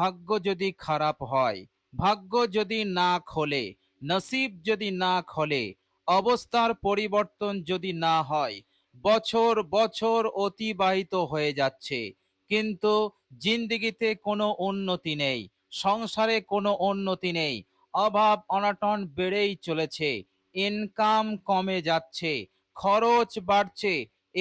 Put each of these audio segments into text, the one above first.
ভাগ্য যদি খারাপ হয়, ভাগ্য যদি না খোলে, নসিব যদি না খোলে, অবস্থার পরিবর্তন যদি না হয়, বছর বছর অতিবাহিত হয়ে যাচ্ছে। কিন্তু জিন্দিগিতে কোনো উন্নতি নেই, সংসারে কোনো উন্নতি নেই, অভাব অনাটন বেড়েই চলেছে, ইনকাম কমে যাচ্ছে, খরচ বাড়ছে।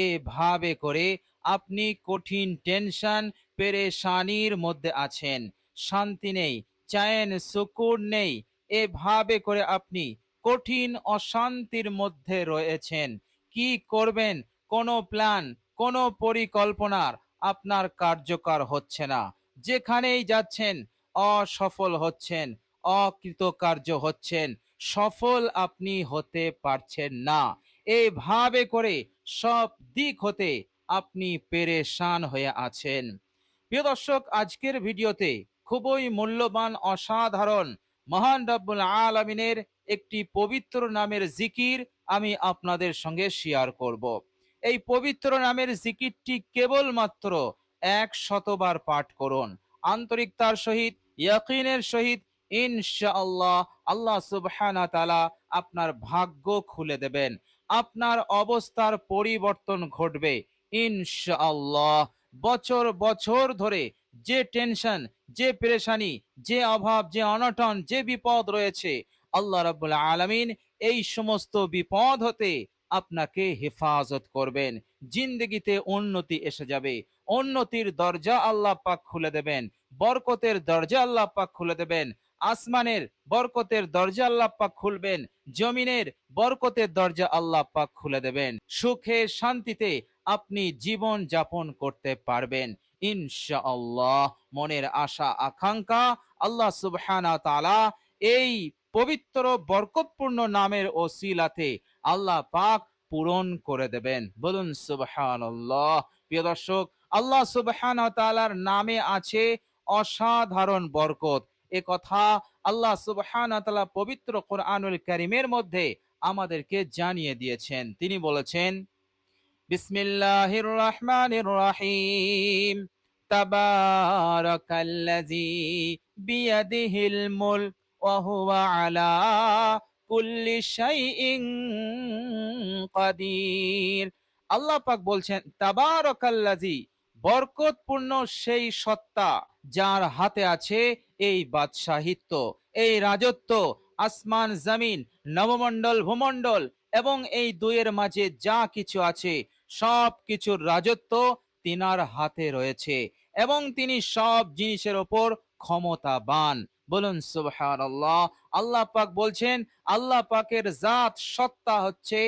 এভাবে করে আপনি কঠিন টেনশন পেরেশানির মধ্যে আছেন। শান্তি নেই চায়েন সুকুর নেই। এভাবে করে আপনি কঠিন অশান্তির মধ্যে রয়েছেন। কি করবেন? কোনো প্ল্যান, কোনো পরিকল্পনার আপনার কার্যকর হচ্ছে না। যেখানেই যাচ্ছেন, অসফল হচ্ছেন, অকৃতকার্য হচ্ছেন, সফল আপনি হতে পারছেন না। এইভাবে করে সব দিক হতে আপনি পেরেশান হয়ে আছেন। প্রিয় দর্শক, আজকের ভিডিওতে খুবই মূল্যবান, অসাধারণ, মহান রব্বুল আলমিনের একটি পবিত্র নামের জিকির আমি আপনাদের সঙ্গে শেয়ার করব। এই পবিত্র নামের জিকিরটি কেবলমাত্র এক শতবার পাঠ করুন। আন্তরিকতার সহিত, ইয়াকিনের সহিত ইনশাআল্লাহ আল্লাহ সুবহানা তালা আপনার ভাগ্য খুলে দেবেন। আপনার অবস্থার পরিবর্তন ঘটবে ইনশাআল্লাহ। বছর বছর ধরে যে টেনশন, যে পেরেশানি, যে অভাব, যে অনটন, যে বিপদ রয়েছে, আল্লাহ রাব্বুল আলামিন এই সমস্ত বিপদ হতে আপনাকে হেফাজত করবেন। জিন্দগিতে উন্নতি এসে যাবে। উন্নতির দরজা আল্লাহ পাক খুলে দেবেন। বরকতের দরজা আল্লাহ পাক খুলে দেবেন। আসমানের বরকতের দরজা আল্লাহ পাক খুলবেন। জমিনের বরকতের দরজা আল্লাহ পাক খুলে দেবেন। সুখে শান্তিতে আপনি জীবন যাপন করতে পারবেন। ইনশাআল্লাহ, মনের আশা, আকাঙ্ক্ষা আল্লাহ সুবহানা এই পবিত্র, বরকতপূর্ণ নামের ওসিলাতে আল্লাহ পাক পূরণ করে দেবেন। বলুন সুবহানাল্লাহ। প্রিয় দর্শক, আল্লাহ সুবহানা নামে আছে অসাধারণ বরকত। এ কথা আল্লাহ সুবহানা পবিত্র কোরআনুল কারীমের মধ্যে আমাদেরকে জানিয়ে দিয়েছেন। তিনি বলেছেন বিসমিল্লাহির রহমানির রহিম তাবারাকাল্লাযী বিয়াদিহিল মুলক ওয়া হুয়া আলা কুল্লি শাইইন কাদির। আল্লাহ পাক বলছেন, তাবারাকাল্লাযী বরকতপূর্ণ সেই সত্তা যার হাতে আছে এই বাদশাহিত্য এই রাজত্ব আসমান জমিন নবমণ্ডল ভূমণ্ডল এবং এই দুইয়ের মাঝে যা কিছু আছে সব কিছুর রাজত্ব তিনার হাতে রয়েছে এবং তিনি সব জিনিসের ওপর ক্ষমতাবান। বলুন সুবহানাল্লাহ। আল্লাহ পাক বলছেন, আল্লাহ পাকের জাত সত্তা হচ্ছে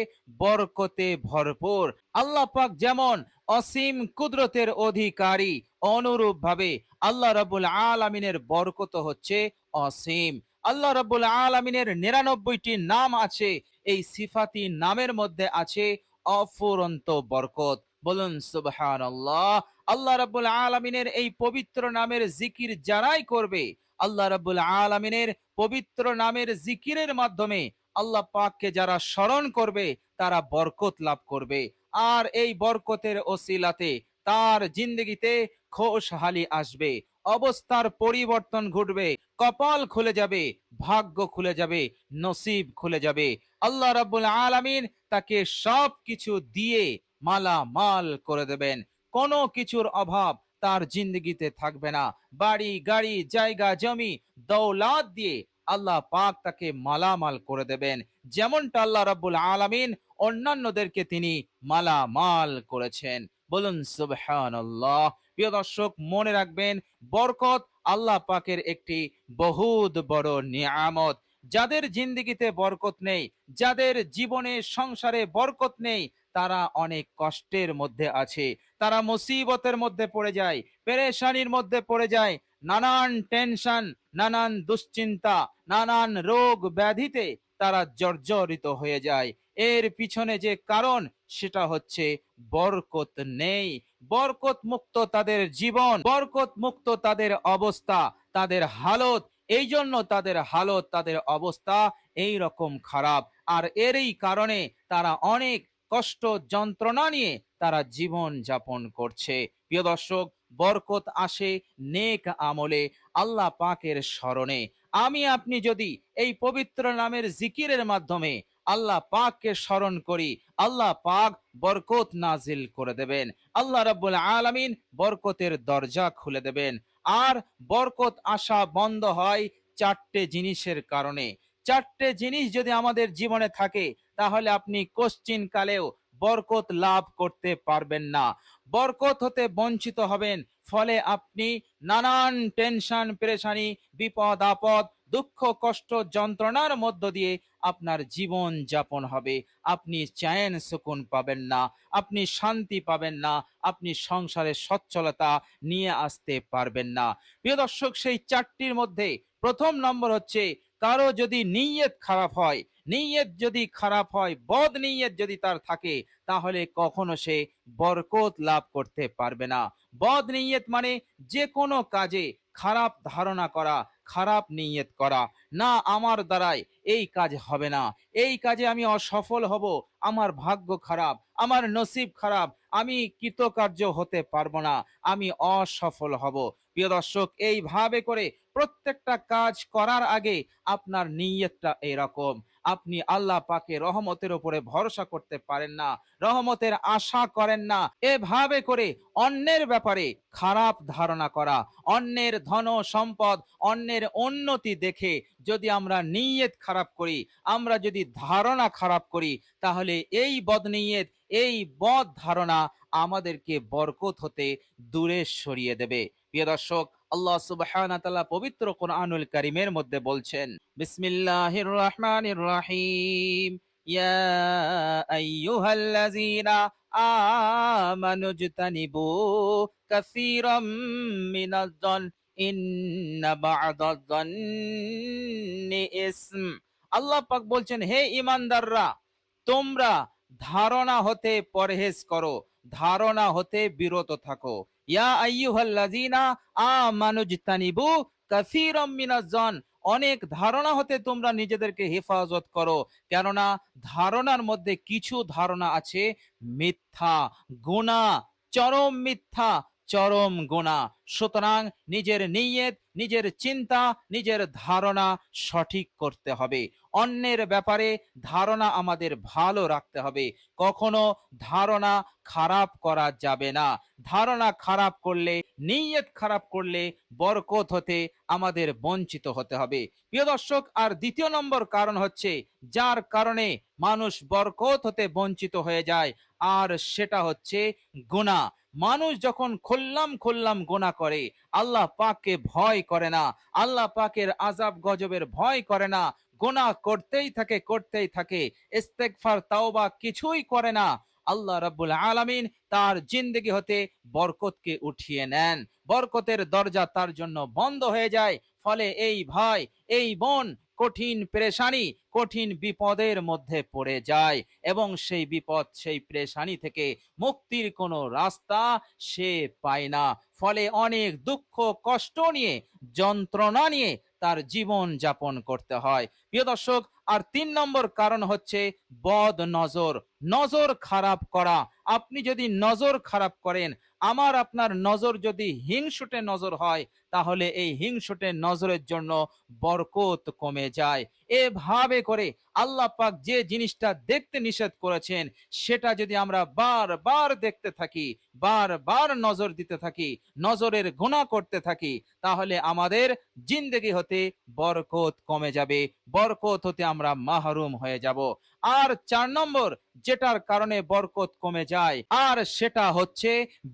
বরকতে ভরপুর। আল্লাহ পাক যেমন অসীম কুদরতের অধিকারী অনুরূপ ভাবে আল্লাহ রাবুল আলামিনের বরকত হচ্ছে অসীম। আল্লাহ রাবুল আলামিনের নিরানব্বইটি নাম আছে, এই সিফাতি নামের মধ্যে আছে অফুরন্ত বরকত। বলুন, সুবহানাল্লাহ, আল্লাহ আল্লাহ রাব্বুল আলামিনের এই পবিত্র নামের জিকির যারাই করবে, আল্লাহ রাব্বুল আলামিনের পবিত্র নামের জিকিরের মাধ্যমে আল্লাহ পাককে যারা স্মরণ করবে, তারা বরকত লাভ করবে। আর এই বরকতের ওসিলাতে তার জিন্দগিতে খোশহালি আসবে, অবস্থার পরিবর্তন ঘটবে, কপাল খুলে যাবে, ভাগ্য খুলে যাবে, নসিব খুলে যাবে। আল্লাহ রাব্বুল আলামিন তাকে সব কিছু দিয়ে মালা মাল করে দেবেন। কোনো কিছুর অভাব তার জিন্দগিতে থাকবে না। বাড়ি, গাড়ি, জায়গা, জমি, দৌলাত দিয়ে আল্লাহ পাক তাকে মালামাল করে দেবেন। যেমনটা আল্লাহ রাব্বুল আলামিন অন্যান্যদেরকে তিনি মালামাল করেছেন। বলুন, সুবহানাল্লাহ। প্রিয় দর্শক, মনে রাখবেন, বরকত আল্লাহ পাকের একটি বহুত বড় নিয়ামত। যাদের জিন্দগিতে বরকত নেই, যাদের জীবনে সংসারে বরকত নেই, তারা অনেক কষ্টের মধ্যে আছে। তারা মুসিবতের মধ্যে পড়ে যায়, পেরেশানির মধ্যে পড়ে যায়, নানান টেনশন, নানান দুশ্চিন্তা, নানান রোগ ব্যাধিতে তারা জর্জরিত হয়ে যায়। এর পিছনে যে কারণ, সেটা হচ্ছে বরকত নেই। বরকত মুক্ত তাদের জীবন বরকত মুক্ত তাদের অবস্থা, তাদের হালত এই জন্য তাদের হালত, তাদের অবস্থা এই রকম খারাপ। আর এরই কারণে তারা অনেক কষ্ট, যন্ত্রণা নিয়ে তারা জীবন যাপন করছে। প্রিয় দর্শক, বরকত আসে নেক আমলে, আল্লাহ পাকের স্মরণে। আমি, আপনি যদি এই পবিত্র নামের জিকিরের মাধ্যমে আল্লাহ পাককে স্মরণ করি, আল্লাহ পাক বরকত নাজিল করে দেবেন। আল্লাহ রাব্বুল আলামিন বরকতের দরজা খুলে দেবেন। আর বরকত আসা বন্ধ হয় চারটে জিনিসের কারণে। চারটে জিনিস যদি আমাদের জীবনে থাকে, তাহলে আপনি কোশ্চিন কালেও বরকত লাভ করতে পারবেন না। বরকত হতে বঞ্চিত হবেন, ফলে আপনি নানান টেনশন, পেরেশানি, বিপদ, আপদ দুঃখ, কষ্ট, যন্ত্রণার মধ্য দিয়ে আপনার জীবন যাপন হবে। আপনি চ্যান সুকুন পাবেন না, আপনি শান্তি পাবেন না, আপনি সংসারে সচ্ছলতা নিয়ে আসতে পারবেন না। প্রিয় দর্শক, সেই চারটির মধ্যে প্রথম নম্বর হচ্ছে, কারও যদি নিয়ত খারাপ হয়, নিয়ত যদি খারাপ হয়, বদ নিয়ত যদি তার থাকে, তাহলে কখনো সে বরকত লাভ করতে পারবে না। বদ নিয়ত মানে যে কোনো কাজে খারাপ ধারণা করা, খারাপ নিয়ত করা। না, আমার দ্বারাই এই কাজ হবে না। এই কাজে আমি অসফল হব, আমার ভাগ্য খারাপ, আমার নসিব খারাপ, আমি কৃতকার্য হতে পারব না, আমি অসফল হব। প্রিয় দর্শক, এইভাবে করে প্রত্যেকটা কাজ করার আগে আপনার নিয়তটা এরকম। আপনি আল্লাহ পাকে রহমতের উপরে ভরসা করতে পারেন না, রহমতের আশা করেন না। এভাবে করে অন্যের ব্যাপারে খারাপ ধারণা করা, অন্যের ধন সম্পদ, অন্যের উন্নতি দেখে যদি আমরা নিয়ত খারাপ করি, আমরা যদি ধারণা খারাপ করি, তাহলে এই বদনিয়ত, এই বদ ধারণা আমাদেরকে বরকত হতে দূরে সরিয়ে দেবে। প্রিয় দর্শক আল্লাহ সুবহানাহু ওয়া তাআলা পবিত্র কোরআনুল কারীমের মধ্যে বলছেন, বিসমিল্লাহির রহমানির রহিম। ইয়া আইয়ুহাল্লাযীনা আমানু জতানিবু কাসীরাম মিনাজ-জন ইন্না বা'দাজ-জন্নি ইসম। আল্লাহ পাক বলছেন, হে ঈমানদাররা, তোমরা ধারণা হতে পরহেজ করো, ধারণা হতে বিরত থাকো। ইয়া আইয়ুহাল্লাযীনা আমানুজতানিবু কাসীরাম মিনাজ-জন অনেক ধারণা হতে তোমরা নিজেদেরকে হেফাজত করো, কেননা ধারণার মধ্যে কিছু ধারণা আছে মিথ্যা গুণা চরম মিথ্যা চরম গোনা সুতরাং নিজের নিয়ত, নিজের চিন্তা, নিজের ধারণা সঠিক করতে হবে। অন্যের ব্যাপারে ধারণা আমাদের ভালো রাখতে হবে। কখনো ধারণা খারাপ করা যাবে না। ধারণা খারাপ করলে, নিয়ত খারাপ করলে বরকত হতে আমাদের বঞ্চিত হতে হবে। প্রিয় দর্শক, আর দ্বিতীয় নম্বর কারণ হচ্ছে, যার কারণে মানুষ বরকত হতে বঞ্চিত হয়ে যায়, আর সেটা হচ্ছে গুণা। মানুষ যখন খুললাম খুললাম গোনা করে, আল্লাহ পাককে ভয় করে না, আল্লাহ পাকের আজাব গজবের ভয় করে না, গোনা করতেই থাকে করতেই থাকে, ইস্তেগফার, তাওবা কিছুই করে না। আল্লাহ রাব্বুল আলামিন তার জিন্দগি হতে বরকতকে উঠিয়ে নেন। বরকতের দরজা তার জন্য বন্ধ হয়ে যায়। ফলে এই ভাই, এই বোন কঠিন প্রেশানি কঠিন বিপদের মধ্যে পড়ে যায় এবং সেই বিপদ, সেই পেরেশানি থেকে মুক্তির কোনো রাস্তা সে পায় না। ফলে অনেক দুঃখ, কষ্ট নিয়ে, যন্ত্রণা নিয়ে তার জীবন যাপন করতে হয়। প্রিয় দর্শক, আর তিন নম্বর কারণ হচ্ছে বদ নজর। নজর খারাপ করা। আপনি যদি নজর খারাপ করেন, আমার আপনার নজর যদি হিংসুটে নজর হয় তাহলে এই হিংসুটে নজরের জন্য বরকত কমে যায়। এভাবে করে আল্লাহ পাক যে জিনিসটা দেখতে নিষেধ করেছেন, সেটা যদি আমরা বারবার দেখতে থাকি, বারবার নজর দিতে থাকি, নজরের গুণা করতে থাকি, তাহলে আমাদের জিন্দগি হতে বরকত কমে যাবে, বরকত হতে আমরা মাহরুম হয়ে যাব। আর চার নম্বর, যেটার কারণে বরকত কমে যায়, আর সেটা হচ্ছে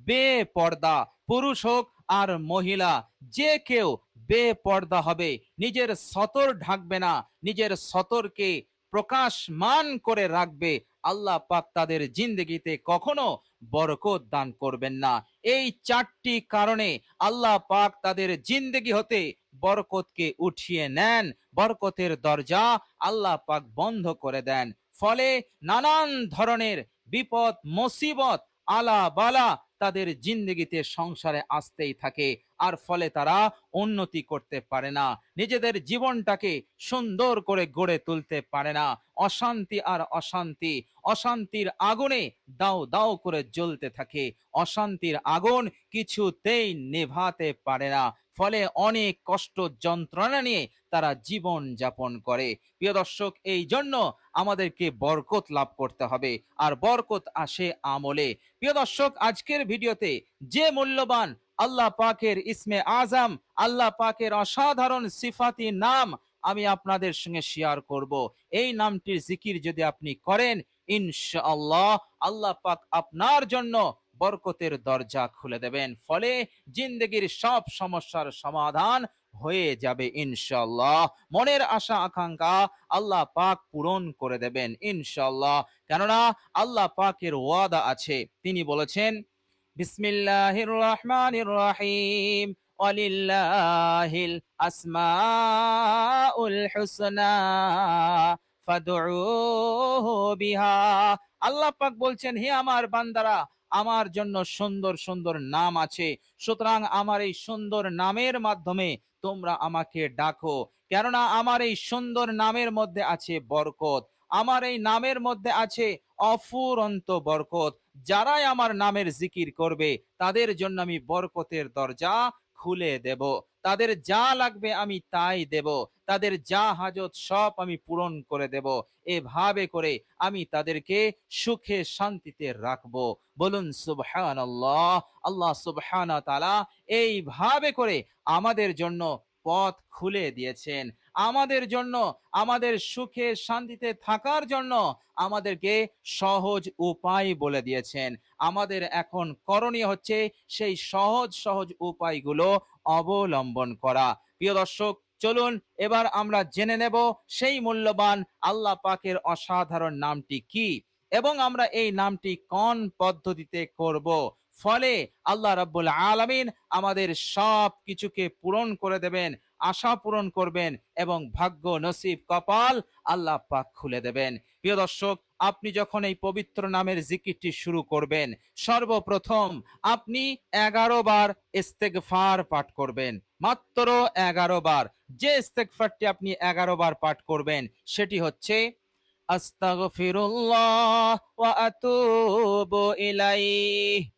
বেপর্দা। পুরুষ হোক আর মহিলা, যে কেউ বেপর্দা হবে, নিজের সতর ঢাকবে না, নিজের সতরকে প্রকাশমান করে রাখবে, আল্লাহ পাক তাদের জিন্দগিতে কখনো বরকত দান করবেন না। এই চারটি কারণে আল্লাহ পাক তাদের জিন্দগি হতে বরকতকে উঠিয়ে নেন, বরকতের দরজা আল্লাহ পাক বন্ধ করে দেন। ফলে নানান ধরনের বিপদ, মুসিবত আলা বালা তাদের জিন্দগিতে সংসারে আসতেই থাকে, আর ফলে তারা উন্নতি করতে পারে না। নিজেদের জীবনটাকে সুন্দর করে গড়ে তুলতে পারে না। অশান্তি আর অশান্তি, অশান্তির আগুনে দাও দাও করে জ্বলতে থাকে। অশান্তির আগুন কিছুতেই নেভাতে পারে না। ফলে অনেক কষ্ট যন্ত্রণা নিয়ে তারা জীবন যাপন করে। প্রিয় দর্শক, এই জন্য আমাদেরকে বরকত লাভ করতে হবে আর বরকত আসে আমলে। প্রিয় দর্শক, আজকের ভিডিওতে যে মূল্যবান আল্লাহ পাকের ইসমে আজম, আল্লাহ পাকের অসাধারণ সিফাতি নাম আমি আপনাদের সঙ্গে শেয়ার করব। এই নামটির জিকির যদি আপনি করেন, ইনশাআল্লাহ আল্লাহ পাক আপনার জন্য বরকতের দরজা খুলে দেবেন। ফলে জিন্দগির সব সমস্যার সমাধান হয়ে যাবে ইনশাল্লাহ মনের আশা, আকাঙ্ক্ষা আল্লাহ পাক পূরণ করে দেবেন ইনশাল্লাহ কেননা আল্লাহ পাকের ওয়াদা আছে। তিনি বলেছেন, বিসমিল্লাহির রহমানির রহিম। ওয়ালিল্লাহিল আসমাউল হুসনা। ফাদউহু বিহা। আল্লাহ পাক বলছেন, হে আমার বান্দারা আমার জন্য সুন্দর সুন্দর নাম আছে। সুতরাং আমার এই সুন্দর নামের মাধ্যমে তোমরা আমাকে ডাকো। কেননা আমার এই সুন্দর নামের মধ্যে আছে বরকত। আমার এই নামের মধ্যে আছে অফুরন্ত বরকত। যারাই আমার নামের জিকির করবে, তাদের জন্য আমি বরকতের দরজা খুলে দেব। তাদের যা লাগবে আমি তাই দেব। তাদের যা হাজত, সব আমি পূরণ করে দেব। এভাবে করে আমি তাদেরকে সুখে শান্তিতে রাখব। বলুন সুবহান আল্লাহ আল্লাহ সুবহান তালা এইভাবে করে আমাদের জন্য পথ খুলে দিয়েছেন। আমাদের জন্য, আমাদের সুখে শান্তিতে থাকার জন্য আমাদেরকে সহজ উপায় বলে দিয়েছেন। আমাদের এখন করণীয় হচ্ছে সেই সহজ সহজ উপায়গুলো অবলম্বন করা। প্রিয় দর্শক, চলুন এবার আমরা জেনে নেব সেই মূল্যবান আল্লাহ পাকের অসাধারণ নামটি কি এবং আমরা এই নামটি কোন পদ্ধতিতে করব? ফলে আল্লাহ রাব্বুল আলামিন আমাদের সব কিছুকে পূরণ করে দেবেন, আশা পূরণ করবেন এবং ভাগ্য নসিব কপাল আল্লাহ পাক খুলে দেবেন। প্রিয় দর্শক, আপনি যখন এই পবিত্র নামের জিকিরটি শুরু করবেন, সর্বপ্রথম আপনি এগারো বার ইস্তেগফার পাঠ করবেন। মাত্র এগারো বার। যে ইস্তেগফারটি আপনি এগারো বার পাঠ করবেন, সেটি হচ্ছে, আস্তাগফিরুল্লাহ ওয়া আতুবু ইলাইহি।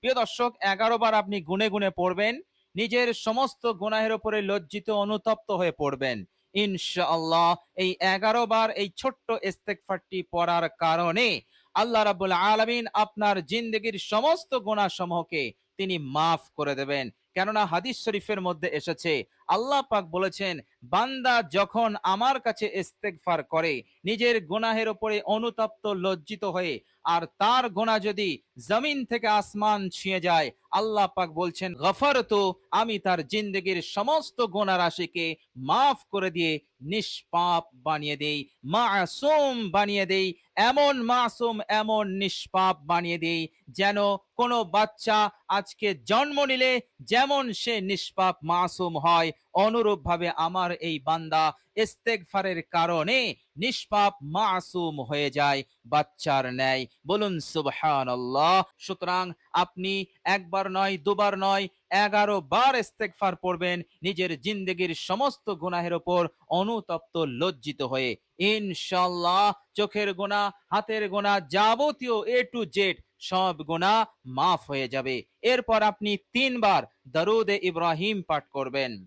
প্রিয় দর্শক, এগারো বার আপনি গুনে গুনে পড়বেন, নিজের সমস্ত গুনাহের উপরে লজ্জিত, অনুতপ্ত হয়ে পড়বেন। ইনশাআল্লাহ, এই এগারো বার এই ছোট্ট ইস্তেগফারটি পড়ার কারণে আল্লাহ রাব্বুল আলামিন আপনার জিন্দগির সমস্ত গুনাহ সমূহকে তিনি মাফ করে দেবেন। কেননা হাদিস শরীফের মধ্যে এসেছে আল্লাহ পাক বলেছেন, বান্দা যখন আমার কাছে ইস্তেগফার করে, নিজের গুনাহের উপরে অনুতপ্ত লজ্জিত হয়ে, আর তার গোনা যদি জমিন থেকে আসমান ছুঁয়ে যায়, আল্লাহ পাক বলছেন গফর তো আমি তার জিন্দগির সমস্ত গোনা রাশিকে মাফ করে দিয়ে নিষ্পাপ বানিয়ে দেই, মাসুম বানিয়ে দেই, এমন মাসুম, এমন নিষ্পাপ বানিয়ে দেই, যেন কোনো বাচ্চা আজকে জন্ম নিলে যেমন সে নিষ্পাপ মাসুম হয় অনুরূপ ভাবে আমার এই বান্দা ইস্তেগফারের কারণে নিষ্পাপ, মাসুম হয়ে যায়, বাচ্চার ন্যায়। বলুন, সুবহানাল্লাহ। সুতরাং আপনি একবার নয়, দুবার নয়, এগারো বার ইস্তেগফার পড়বেন, নিজের জিন্দগির সমস্ত গুনাহের ওপর অনুতপ্ত, লজ্জিত হয়ে। ইনশাল্লাহ চোখের গোনা হাতের গোনা যাবতীয় এ টু জেড সব গোনা মাফ হয়ে যাবে। এরপর আপনি তিনবার দরুদে ইব্রাহিম পাঠ করবেন।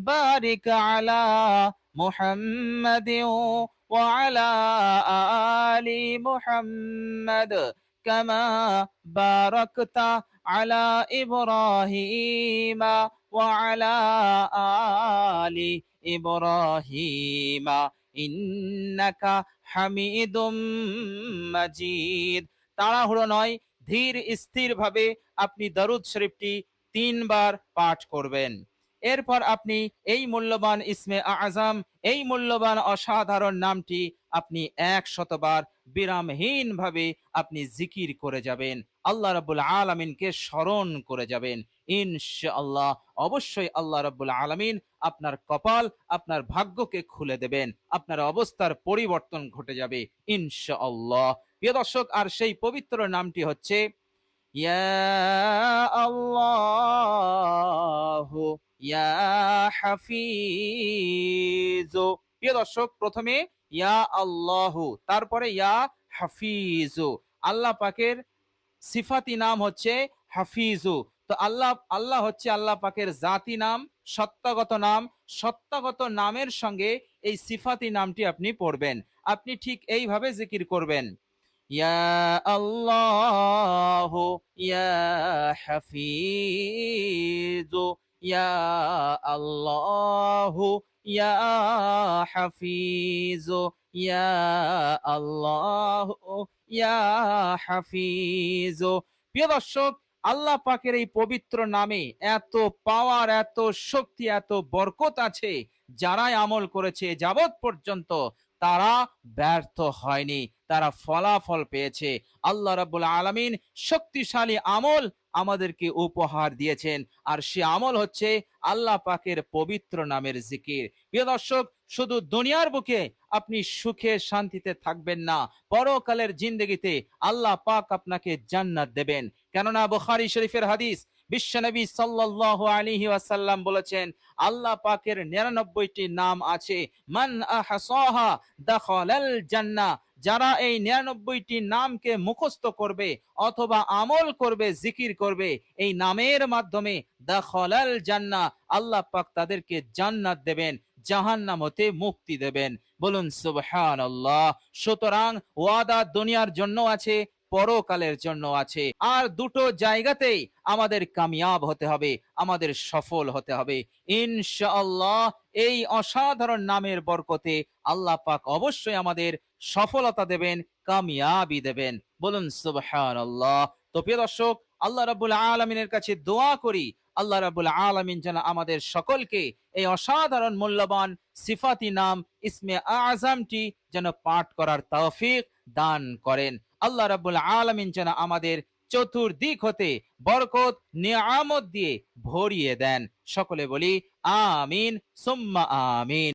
بارك على محمد وعلى آل محمد كما باركت على إبراهيم وعلى آل إبراهيم إنك حميد مجيد তাড়াহুড়ো নয় ধীর স্থির ভাবে আপনি দরুদ শরীফটি তিনবার পাঠ করবেন এরপর আপনি এই মূল্যবান ইসমে আজম এই মূল্যবান অসাধারণ নামটি আপনি এক শতবার বিরামহীন ভাবে আপনি জিকির করে যাবেন। আল্লাহ রাবুল আলমিনকে স্মরণ করে যাবেন। ইনশাআল্লাহ, অবশ্যই আল্লাহ রাব্বুল আলামিন আপনার কপাল, আপনার ভাগ্যকে খুলে দেবেন। আপনার অবস্থার পরিবর্তন ঘটে যাবে, ইনশাআল্লাহ। প্রিয় দর্শক, আর সেই পবিত্র নামটি হচ্ছে, ইয়া আল্লাহ ইয়া হাফিজ। প্রিয় দর্শক, প্রথমে ইয়া আল্লাহ, তারপরে ইয়া হাফিজ। আল্লাহ পাকের সিফাতি নাম হচ্ছে হাফিজু। তো আল্লাহ আল্লাহ হচ্ছে আল্লাহ পাকের জাতি নাম, সত্তাগত নাম, সত্তাগত নামের সঙ্গে এই সিফাতি নামটি আপনি পড়বেন। আপনি ঠিক এইভাবে জিকির করবেন। ইয়া আল্লাহ, ইয়া হাফিজু। ইয়া আল্লাহ, ইয়া হাফিজু, ইয়া আল্লাহ, ইয়া হাফিজ। প্রিয় দর্শক, আল্লাহ পাকের এই পবিত্র নামে এত পাওয়ার, এত শক্তি, এত বরকত আছে, যারাই আমল করেছে যাবৎ পর্যন্ত তারা ব্যর্থ হয়নি। তারা ফলাফল পেয়েছে। আল্লাহ রাব্বুল আলামিন শক্তিশালী আমল আমাদেরকে উপহার দিয়েছেন। আর সে আমল হচ্ছে আল্লাহ পাকের পবিত্র নামের জিকির। প্রিয় দর্শক, শুধু দুনিয়ার বুকে আপনি সুখে শান্তিতে থাকবেন না, পরকালের জিন্দগিতে আল্লাহ পাক আপনাকে জান্নাত দেবেন। কেননা বুখারী শরীফের হাদিস বিশ্বনবী সাল্লাল্লাহু আলাইহি ওয়াসাল্লাম বলেছেন, আল্লাহ পাকের 99টি নাম আছে। মান জান্নাহ। যারা এই নিরানব্বইটি নামকে মুখস্থ করবে অথবা আমল করবে, জিকির করবে, এই নামের মাধ্যমে দাখলাল জান্নাহ, আল্লাহ পাক তাদেরকে জান্নাত দেবেন জাহান্নাম হতে মুক্তি দেবেন। বলুন সুবহানাল্লাহ। সুতরাং ওয়াদা দুনিয়ার জন্য আছে পরকালের জন্য আছে। আর দুটো জায়গাতেই আমাদের কামিয়াব হতে হবে, আমাদের সফল হতে হবে। ইনশাআল্লাহ এই অসাধারণ নামের বরকতে আল্লাহ পাক অবশ্যই আমাদের সফলতা দেবেন, কামিয়াবি দেবেন। বলুন, সুবহানাল্লাহ। তো প্রিয় দর্শক, আল্লাহ রাব্বুল আলামিনের কাছে দোয়া করি, আল্লাহ রাব্বুল আলামিন যেন আমাদের সকলকে এই অসাধারণ মূল্যবান সিফাতি নাম, ইসমে আজমটি যেন পাঠ করার তৌফিক দান করেন। আল্লাহ রাবুল আলমিন যেন আমাদের চতুর্দিক হতে বরকত, নিয়ামত দিয়ে ভরিয়ে দেন। সকলে বলি, আমিন, সুম্মা আমিন।